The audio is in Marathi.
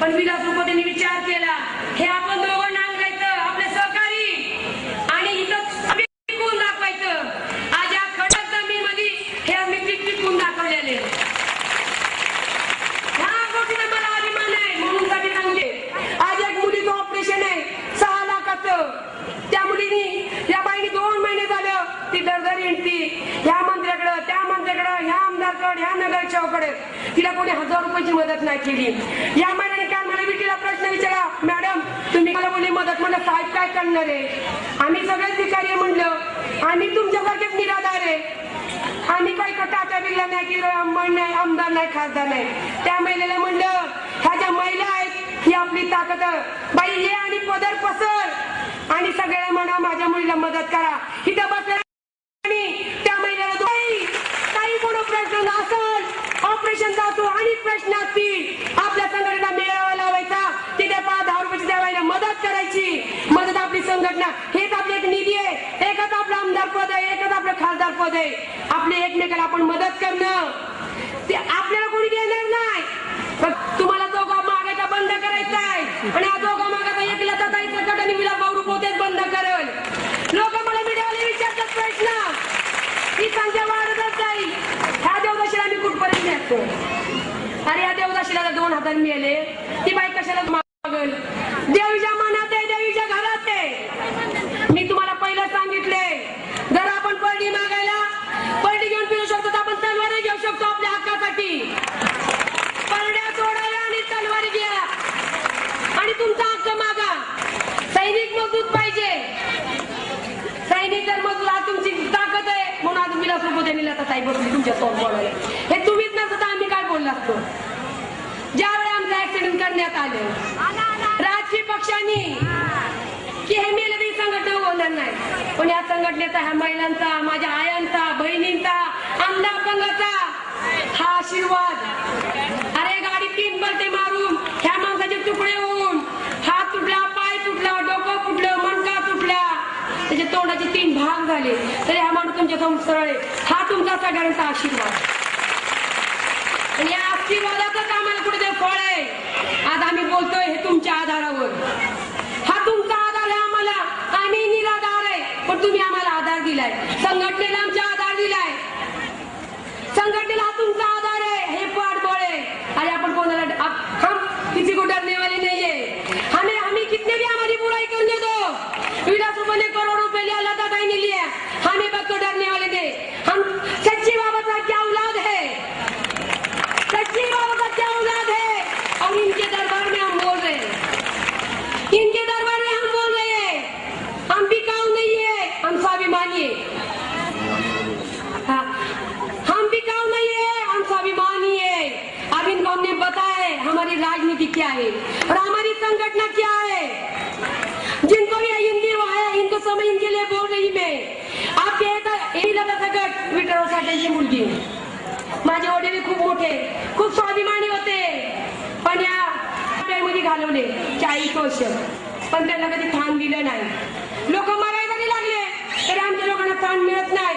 पण विलास विचार केला हे आपण दोघं नांगायचं आपले सहकारी. आणि इथं दाखवायचं. आज या खडक जमीनमध्ये हे आम्ही टिकून दाखवलेले. ह्या मला अभिमान आहे म्हणून साठी सांगते. आज एक मुलीचं ऑपरेशन आहे सहा लाखाचं. त्या मुलीनी या बाईने दोन महिने झालं ती दरदर येणती ह्या मंत्र्याकडं त्या मंत्र्याकडं ह्या आमदारकडे ह्या नगरच्याकडे तिला कोणी हजार रुपयाची मदत नाही केली. या महिन्याने प्रश्न विचारा. मॅडम तुम्ही मला बोलली मदत म्हणलं साहेब काय करणार आहे? आम्ही सगळेच भिकारी म्हणलं. आम्ही तुमच्यासारखेच निराधार आहे. आम्ही काही टाटा बिरला नाही की अंबड नाही आमदार नाही खासदार नाही. त्या महिलेला म्हणलं ह्या ज्या महिला आहेत ही आपली ताकद बाई ये आणि पदर पसर. आणि सगळ्या म्हणा माझ्या मुलीला मदत करा. इथं बसल्या आणि त्या महिलेला काही काही कोण प्रश्न असेल. ऑपरेशन जातो आणि प्रश्न असतील आपल्या संघटना करायची. मदत आपली संघटना हेच आपली एक निधी आहे. एकच आपलं आमदार पद आहे एकच आपलं खासदार पद आहे. आपले एकमेकाला आपण मदत करणं. ते आपल्याला कोणी देणार नाही. पण तुम्हाला दोघा मागायचा बंद करायचा आहे. आणि हा दोघा मागायचा एकला तर गट आणि विला भाऊ रुपवतेच बंद करेल. लोक मला मीडियावाले विचारतात प्रश्न. ही संख्या वाढतच जाईल. ह्या देवदाशीला आम्ही कुठपर्यंत नेतो? अरे या देवदाशीला दोन हजार मिळाले. ती बाई कशाला पन्नास रुपये विलास सोबत यांनी बसली तुमच्यासमोर बोलायला. हे तुम्हीच नसत आम्ही काय बोललो असतो? ज्यावेळी आमचं ऍक्सिडेंट करण्यात आलं राजकीय पक्षांनी की हे मेले तरी संघटना बोलणार नाही. पण या संघटनेचा ह्या महिलांचा माझ्या आयांचा बहिणींचा आमदार पंगाचा हा आशीर्वाद. अरे गाडी तीन बलते मारून ह्या माणसाचे तुकडे होऊन हात तुटला पाय तुटला डोकं फुटलं मणका तुटला. त्याच्या तोंडाचे तीन भाग झाले. तरी हा माणूस सरळे हा तुमचा सगळ्यांचा आशीर्वाद. आणि या आशीर्वादाचंच आम्हाला कुठे फळ आहे. आज आम्ही बोलतोय हे तुमच्या आधारावर. हा तुमचा आधार आहे आम्हाला. आम्ही निराधार आहे पण तुम्ही आम्हाला आधार दिलाय संघटनेला आमचा आधार दिलाय संघटनेला हा तुमचा आधार आहे हे पाठबळ आहे अरे आपण कोणाला आप- हम किसी को डरने वाले नहीं है हमें हमें कितने भी हमारी बुराई करने दो विलास रुपए ने करोड़ रुपए लिया अल्लाह दादा ही नहीं लिया हमें बस को डरने वाले थे हम सच्ची बाबा का क्या औलाद है सच्ची बाबा का क्या औलाद है और इनके दरबार में हम बोल रहे हैं इनके दरबार में हम बोल रहे हैं हम बिकाऊ नहीं है हम स्वाभिमानी है हाँ, हम बिकाऊ नहीं है हम स्वाभिमानी है अब इनको हमने बताया है हमारी राजनीति क्या है और हमारी संगठन क्या है जिनको भी हिंदी वो है इनको समझ इनके लिए बोल रही मैं. आपके यही लता सकट विठ्ठल साठ्यांची मुलगी. माझे वडील खूप मोठे खूप स्वाभिमानी होते. पण या मध्ये घालवले चाळीस वर्ष. पण त्यांना कधी थांब दिलं नाही. लोक मरायला लागले. तरी आमच्या लोकांना थांब मिळत नाही.